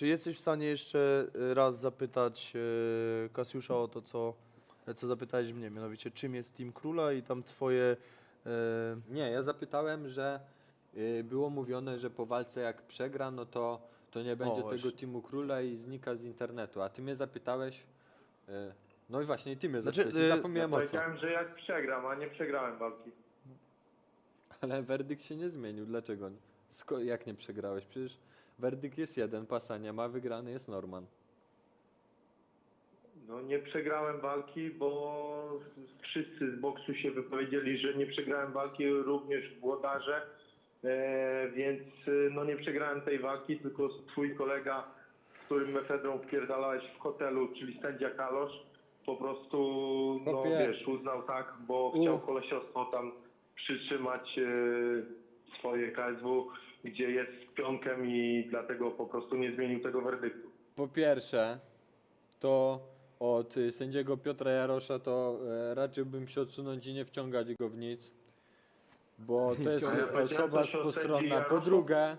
czy jesteś w stanie jeszcze y, raz zapytać y, Kasiusza o to, co, co zapytałeś mnie, mianowicie czym jest Team Króla i tam twoje... Nie, ja zapytałem, że y, było mówione, że po walce jak przegra, no to, to nie będzie tego teamu króla i znika z internetu. A ty mnie zapytałeś. y, No i właśnie, i ty mnie Znaczy, zapytałeś. y, i zapomniałem o co. Powiedziałem, że jak przegram, a nie przegrałem walki. Ale werdykt się nie zmienił. Dlaczego? Sko- jak nie przegrałeś? Przecież werdykt jest jeden, pasa nie ma, wygrany jest Norman. No nie przegrałem walki, bo wszyscy z boksu się wypowiedzieli, że nie przegrałem walki, również włodarze, e, więc e, no nie przegrałem tej walki, tylko twój kolega, z którym mefedrą wpierdalałeś w hotelu, czyli sędzia Kalosz, po prostu, no wiesz, uznał tak, bo U. chciał kolesiostwo tam przytrzymać e, swoje KSW, gdzie jest z pionkiem i dlatego po prostu nie zmienił tego werdyktu. Po pierwsze, to od y, sędziego Piotra Jarosza to e, raczyłbym się odsunąć i nie wciągać go w nic, bo to jest. Ja osoba postronna. Po drugie,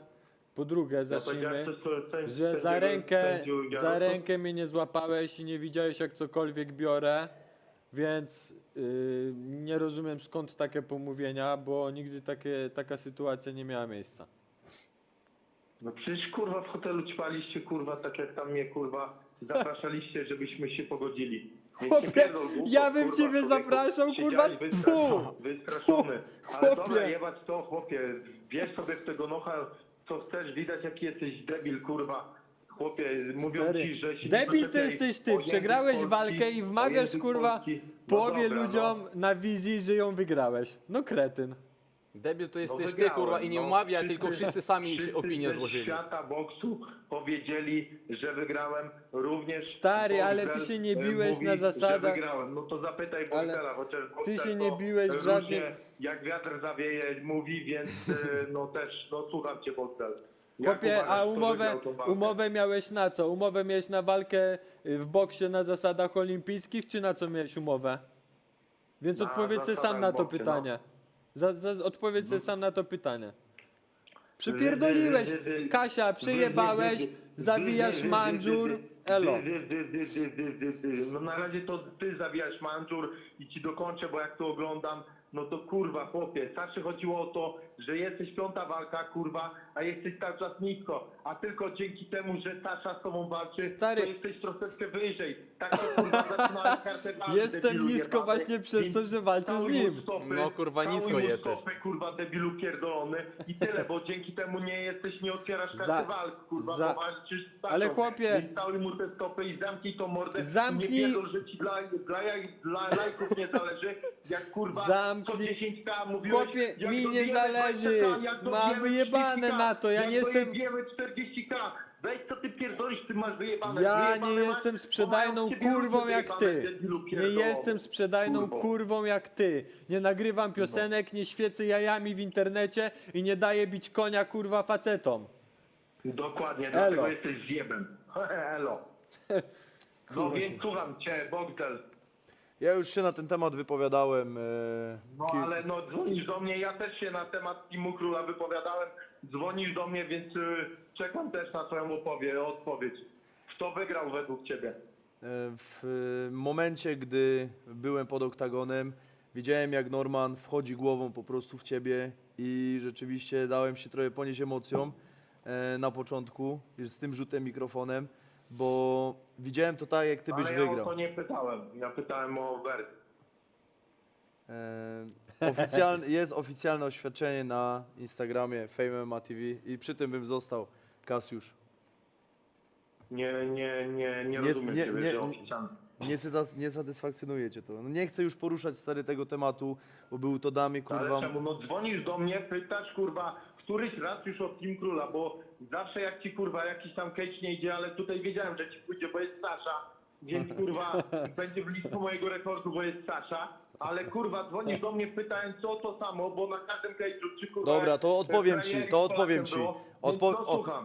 po drugie Ja zacznijmy, że za rękę, za rękę mnie nie złapałeś i nie widziałeś jak cokolwiek biorę, więc y, nie rozumiem skąd takie pomówienia, bo nigdy takie, taka sytuacja nie miała miejsca. No przecież kurwa w hotelu ćpaliście kurwa tak jak tam mnie kurwa zapraszaliście, żebyśmy się pogodzili. Więc Chłopie, nie pierdol głupot, ja bym kurwa, ciebie człowieku. zapraszał, kurwa, Siedziałeś wystraszony, fu. wystraszony. Ale Chłopie. dobra, jebać to chłopie, bierz sobie w tego nocha co chcesz, widać jaki jesteś debil kurwa. Chłopie, mówią Stary, ci, że się nie Debil doczepiaj jesteś ty, przegrałeś walkę i wmawiasz kurwa. No połowie dobra, ludziom no. na wizji, że ją wygrałeś. No kretyn. Debil to jesteś ty, wygrałem, kurwa, i nie no. tylko wszyscy sami wszyscy opinię ze złożyli. świata boksu powiedzieli, że wygrałem również. Stary, ale ty się nie e, biłeś mówi, na zasadach- Że wygrałem. No to zapytaj Ale Boxera, chociaż ty Boxer się nie to biłeś w różnie żadnym- Jak wiatr zawieje, mówi, więc e, no też, no słucham cię Boxer. Jak Chłopie, uważasz, a kto umowę, wygrał tą walkę? umowę miałeś na co? Umowę miałeś na walkę y, w boksie na zasadach olimpijskich, czy na co miałeś umowę? Więc Na odpowiedz sobie zasadach sam na to boksie, no. pytanie. Za, za, odpowiedz sobie sam na to pytanie. Przypierdoliłeś. Kasia, przyjebałeś, zawijasz wy- elo. No na razie to ty zawijasz mandżur i ci dokończę, bo jak to oglądam, no to kurwa chłopie, zawsze chodziło o to, że jesteś piąta walka, kurwa, a jesteś cały czas nisko, a tylko dzięki temu, że Sasza z tobą walczy, Stary. to jesteś troszeczkę wyżej. Tak to kurwa zaczynałeś kartę walki, Jestem debilu nisko jebany. właśnie przez to, że walczę z całuj nim. stopy, No, kurwa, całuj nisko mu jesteś. Stopy, kurwa debilu pierdolony i tyle, bo dzięki temu nie jesteś, nie otwierasz karty Za- walk, kurwa, za- bo walczysz z. Ale chłopie- Więc całuj mu te stopy i zamknij tą mordę. Zamknij- Nie pierdol, że ci dla, dla, jaj- dla lajków nie zależy, jak kurwa Co 10k mówiłeś. Chłopie, jak mi nie dobijemy zależy. 20K, jak Ma dobijemy wyjebane 30K, na to, ja jak nie jestem- dobijemy 40k. Weź co ty pierdolisz, ty masz wyjebane. Ja Wyjebane nie masz, jestem sprzedajną z ciebie kurwą ludzie jak wyjebane, ty. debilu Nie jestem sprzedajną Kurwo. kurwą jak ty. Nie nagrywam piosenek, nie świecę jajami w internecie i nie daję bić konia kurwa facetom. Dokładnie, Elo. dlatego jesteś zjebem. Elo. No więc słucham cię, Bogdel. Ja już się na ten temat wypowiadałem. e, No ki- ale no dzwonisz do mnie, ja też się na temat Timu Króla wypowiadałem. Dzwonisz do mnie, więc y, czekam też na twoją opowie, odpowiedź. Kto wygrał według ciebie? E, W e, momencie, gdy byłem pod oktagonem, widziałem jak Norman wchodzi głową po prostu w ciebie i rzeczywiście dałem się trochę ponieść emocjom e, na początku już z tym rzutem mikrofonem, bo widziałem to tak, jak ty byś ale ja o wygrał. to nie pytałem. Ja pytałem o werdykt. E, Oficjalne, jest oficjalne oświadczenie na Instagramie Fame MMA TV i przy tym bym został Kasiusz. Nie, nie, nie, nie Nie- rozumiem nie- ciebie, nie- że oficjalnie. Nie, sytas- nie satysfakcjonuje cię to. No nie chcę już poruszać stary tego tematu, bo był to No, Ale kurwa... czemu? No dzwonisz do mnie, pytasz kurwa, któryś raz już o Team Króla, bo zawsze jak ci kurwa jakiś tam cage nie idzie, ale tutaj wiedziałem, że ci pójdzie, bo jest Sasza, więc kurwa będzie blisko mojego rekordu, bo jest Sasza, ale kurwa dzwonisz do mnie pytając co to samo, bo na każdym cage'u czy kurwa... Dobra, to odpowiem ci, to odpowiem ci. o-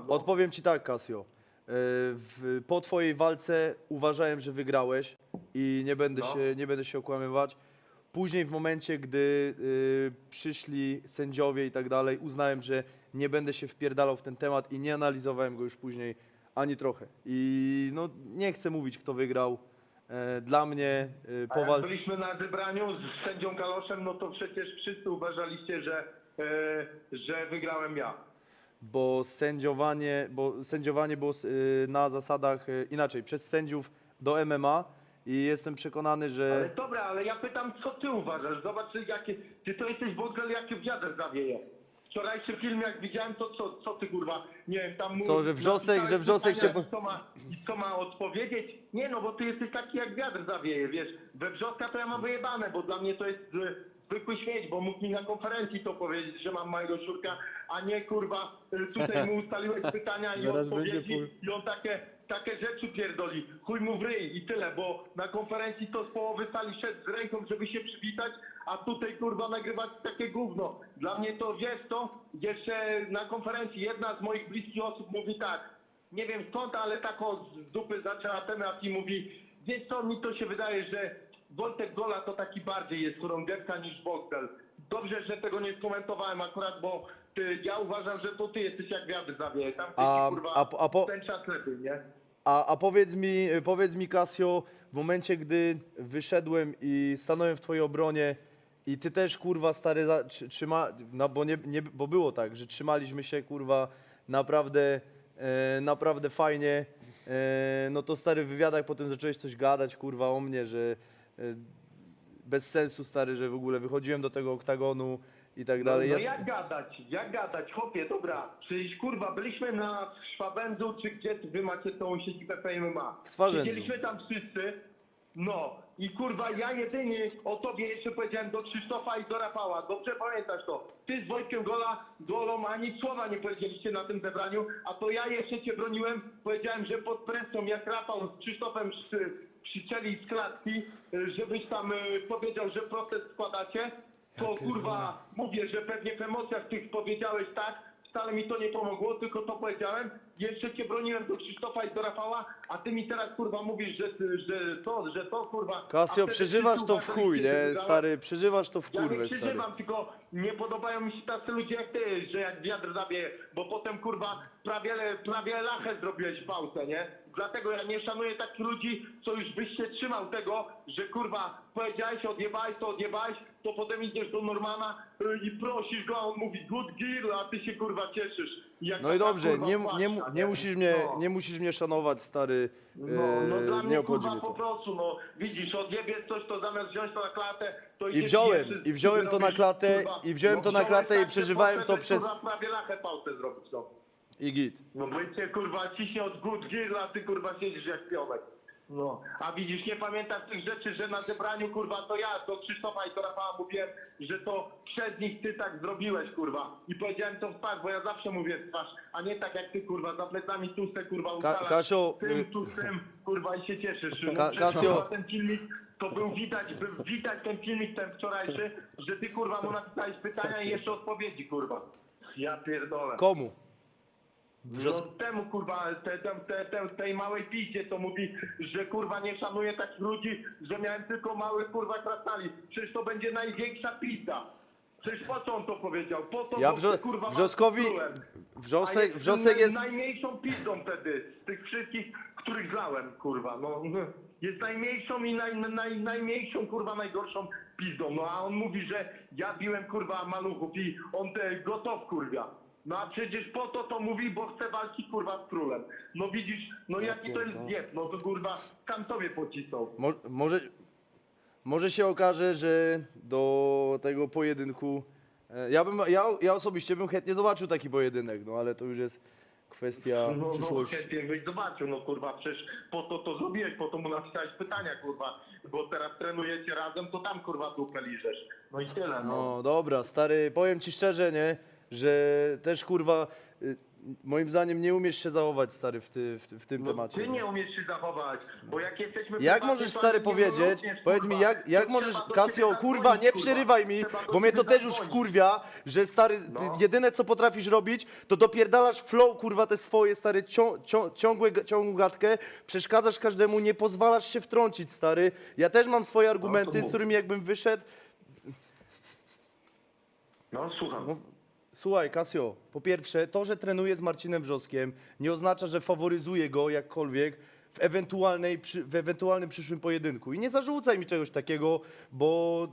no. odpowiem ci tak, Casio. W, po twojej walce uważałem, że wygrałeś i nie będę, No. się, nie będę się okłamywać. Później w momencie, gdy y, przyszli sędziowie i tak dalej, uznałem, że nie będę się wpierdalał w ten temat i nie analizowałem go już później ani trochę. I no nie chcę mówić, kto wygrał. E, Dla mnie e, A jak powal... byliśmy na zebraniu z sędzią Kaloszem, no to przecież wszyscy uważaliście, że, e, że wygrałem ja. Bo sędziowanie, bo sędziowanie było y, na zasadach y, inaczej, przez sędziów do MMA i jestem przekonany, Ale że dobra, ale ja pytam, co ty uważasz? Zobacz, jakie, ty to jesteś w ogóle jakie wiatr zawieje. Wczorajszy film, jak widziałem, to co, co ty kurwa, nie wiem, tam... Co, że wrzosek- napisałeś że wrzosek pytania, cię po- i Co ma, I co ma odpowiedzieć? Nie no, bo ty jesteś taki jak wiatr zawieje, wiesz. We wrzoska to ja mam wyjebane, bo dla mnie to jest zwykły śmieć, bo mógł mi na konferencji to powiedzieć, że mam małego szurka, a nie kurwa, tutaj mu ustaliłeś pytania i Zaraz odpowiedzi i on takie, takie rzeczy pierdoli. Chuj mu w ryj i tyle, bo na konferencji to z połowy sali szedł z ręką, żeby się przywitać, a tutaj kurwa nagrywać takie gówno. Dla mnie to wiesz to, jeszcze na konferencji jedna z moich bliskich osób mówi tak, nie wiem skąd, ale taką z dupy zaczęła temat i mówi, wiesz co, mi to się wydaje, że Wojtek Gola to taki bardziej jest rągierka niż Boxel. Dobrze, że tego nie skomentowałem akurat, bo ty, ja uważam, że to ty jesteś jak wiatr zawieje. Tam ty A- kurwa a a po- ten czas lepiej, nie? A, a powiedz mi, powiedz mi Casio, w momencie gdy wyszedłem i stanąłem w twojej obronie i ty też kurwa stary za, trzyma, no bo, nie, nie, bo było tak, że trzymaliśmy się kurwa naprawdę, e, naprawdę fajnie, e, no to stary w wywiadach potem zacząłeś coś gadać kurwa o mnie, że bez sensu stary, że w ogóle wychodziłem do tego oktagonu i tak dalej. No, no Ja- jak gadać, jak gadać, chłopie, dobra, przecież kurwa, byliśmy na Szwabędzu, czy gdzie wy macie tą siedzibę PMMA. Swarzędzu. Siedzieliśmy tam wszyscy, no i kurwa, ja jedynie o tobie jeszcze powiedziałem do Krzysztofa i do Rafała, dobrze pamiętasz to. Ty z Wojtkiem Gola, Golą ani słowa nie powiedzieliście na tym zebraniu, a to ja jeszcze cię broniłem, powiedziałem, że pod presją jak Rafał z Krzysztofem krzy- krzyczeli z klatki, żebyś tam y, powiedział, że protest składacie, to kurwa mówię, że pewnie w emocjach tych powiedziałeś tak, wcale mi to nie pomogło, tylko to powiedziałem. Jeszcze cię broniłem do Krzysztofa i do Rafała, a ty mi teraz kurwa mówisz, że, że to, że to kurwa. Kasio, przeżywasz to w chuj, nie, stary, przeżywasz to w Ja nie kurwę, stary. przeżywam, tylko nie podobają mi się tacy ludzie jak ty, że jak wiatr zabije, bo potem kurwa prawie, prawie lachę zrobiłeś w pałce, nie? Dlatego ja nie szanuję takich ludzi, co już byś się trzymał tego, że kurwa powiedziałeś, odjebałeś to, odjebałeś, to potem idziesz do Normana y, i prosisz go, a on mówi good gear, a ty się kurwa cieszysz. Jak No i taka, dobrze, kurwa, nie, nie, mu- nie, musisz mnie, No. nie musisz mnie szanować, stary. No, no e, dla nie mnie obchodzi kurwa mnie po to. prostu, no widzisz, odjebiesz coś, to zamiast wziąć to na klatę, to I idziesz wziąłem, i wziąłem to na robisz, klatę, kurwa, i wziąłem no to na wziąłeś klatę i tak, przeżywałem to poszedłeś, przez- Kurwa, prawie lachę pałce zrobić, no. I git. No bo cię kurwa ciśnie od good gear, a ty kurwa siedzisz jak pionek. No, a widzisz, nie pamiętam tych rzeczy, że na zebraniu kurwa to ja do Krzysztofa i do Rafała mówiłem, że to przez nich ty tak zrobiłeś kurwa. I powiedziałem to w twarz, bo ja zawsze mówię w twarz, a nie tak jak ty kurwa, za plecami tłuste kurwa ustalasz Kasio, tym, y- tu, tym, kurwa i się cieszysz. No, Ka- przecież, Kasio- kurwa, ten filmik, to był widać, by, widać ten filmik ten wczorajszy, że ty kurwa mu napisałeś pytania i jeszcze odpowiedzi kurwa. Ja pierdolę. Komu? No temu kurwa, te, te, te, te, tej małej piździe to mówi, że kurwa nie szanuje takich ludzi, że miałem tylko małych kurwa krasnali. Przecież to będzie największa pizda. Przecież po co on to powiedział? Po to, Ja wrzo- kurwa Wrzoskowi- Wrzosek, jest wrzosek jest... najmniejszą pizdą wtedy z tych wszystkich, których zlałem, kurwa. No, jest najmniejszą i naj, naj, najmniejszą, kurwa, najgorszą pizdą. No a on mówi, że ja biłem, kurwa, maluchów i on te gotow, kurwa. No a przecież po to to mówi, bo chce walki, kurwa, z królem. No widzisz, no jaki to jest pierdolę. no to kurwa, tam tobie pocisnął. Mo, może, może się okaże, że do tego pojedynku... e, Ja, bym, ja, ja osobiście bym chętnie zobaczył taki pojedynek, no ale to już jest kwestia No, no przyszłości. chętnie byś zobaczył, no kurwa, przecież po to to zrobiłeś, po to mu napisałeś pytania, kurwa, bo teraz trenujecie razem, to tam, kurwa, dupę liżesz. No i tyle, no. No dobra, stary, powiem ci szczerze, nie, że też kurwa, y, moim zdaniem nie umiesz się zachować, stary, w, ty, w, w tym No, temacie. ty nie umiesz się zachować, bo jak jesteśmy... Jak prywatni, możesz to stary nie powiedzieć, powiedz kurwa. mi, jak, jak To możesz, trzeba do Kasio, ciebie kurwa, nie przerywaj mi, Trzeba do bo mnie to też już zadzwonić. wkurwia, że stary, No. jedyne co potrafisz robić, to dopierdalasz flow, kurwa, te swoje, stary, cią, cią, ciągłe, ciągłą gadkę, przeszkadzasz każdemu, nie pozwalasz się wtrącić, stary. Ja też mam swoje argumenty, z którymi jakbym wyszedł, No, słucham. no, Słuchaj, Kasio, po pierwsze, to, że trenuję z Marcinem Wrzoskiem, nie oznacza, że faworyzuję go jakkolwiek w, ewentualnej, przy, w ewentualnym przyszłym pojedynku. I nie zarzucaj mi czegoś takiego, bo,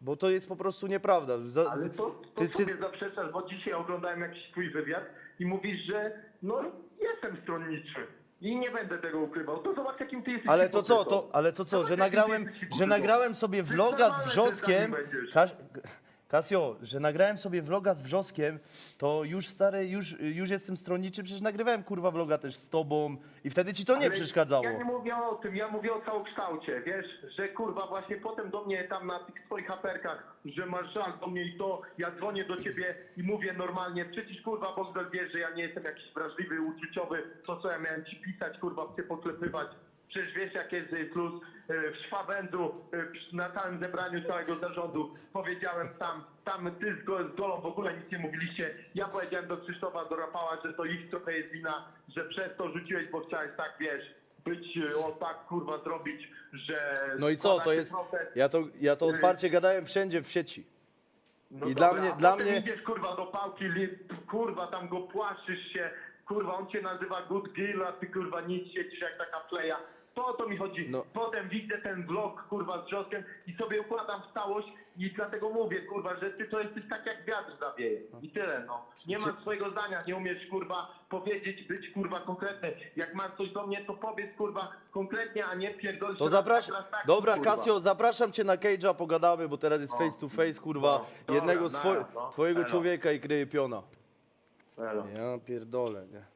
bo to jest po prostu nieprawda. Za, Ale to, to ty- ty- sobie zaprzeczasz, bo dzisiaj oglądałem jakiś twój wywiad i mówisz, że no jestem stronniczy i nie będę tego ukrywał. To zobacz jakim ty jesteś Ale to co, to, ale to co, że nagrałem, że nagrałem sobie vloga z Wrzoskiem. Kas, Kasio, że nagrałem sobie vloga z Wrzoskiem, to już stary, już, już jestem stronniczy, przecież nagrywałem kurwa vloga też z tobą i wtedy ci to nie Ale przeszkadzało. Ja nie mówię o tym, ja mówię o całokształcie, wiesz, że kurwa właśnie potem do mnie tam na tych swoich haperkach, że masz żal do mnie i to, ja dzwonię do ciebie i mówię normalnie, przecież kurwa Bogdan wie, że ja nie jestem jakiś wrażliwy, uczuciowy, to co ja miałem ci pisać, kurwa, cię poklepywać. Przecież wiesz, jak jest y, plus y, w Szwawędru, y, na całym zebraniu całego zarządu, powiedziałem tam, tam ty z, go, z Golą w ogóle nic nie mówiliście. Ja powiedziałem do Krzysztofa, do Rafała, że to ich trochę jest wina, że przez to rzuciłeś, bo chciałeś tak, wiesz, być, o tak, kurwa, zrobić, że... No i co, to jest, ja to, ja to otwarcie gadałem wszędzie w sieci. No I dobra, dla mnie- dla mnie- idziesz kurwa do pałki, kurwa tam go płaszczysz się, kurwa on cię nazywa Good Girl, a ty kurwa nic siedzisz jak taka pleja. To o to mi chodzi. No. Potem widzę ten vlog kurwa z wrzoskiem i sobie układam w całość i dlatego mówię kurwa, że ty to jesteś tak jak wiatr zawieje. I tyle no. Nie masz swojego zdania, nie umiesz kurwa powiedzieć, być kurwa konkretny. Jak masz coś do mnie, to powiedz kurwa konkretnie, a nie pierdolisz. To raz zapraszam, tak, raz tak, dobra kurwa. Kasio, zapraszam cię na Cage'a, pogadamy, bo teraz jest O. face to face, kurwa, No, dobra, jednego nara, swo- no, twojego elo. człowieka i kryje piona. Elo. Ja pierdolę, nie.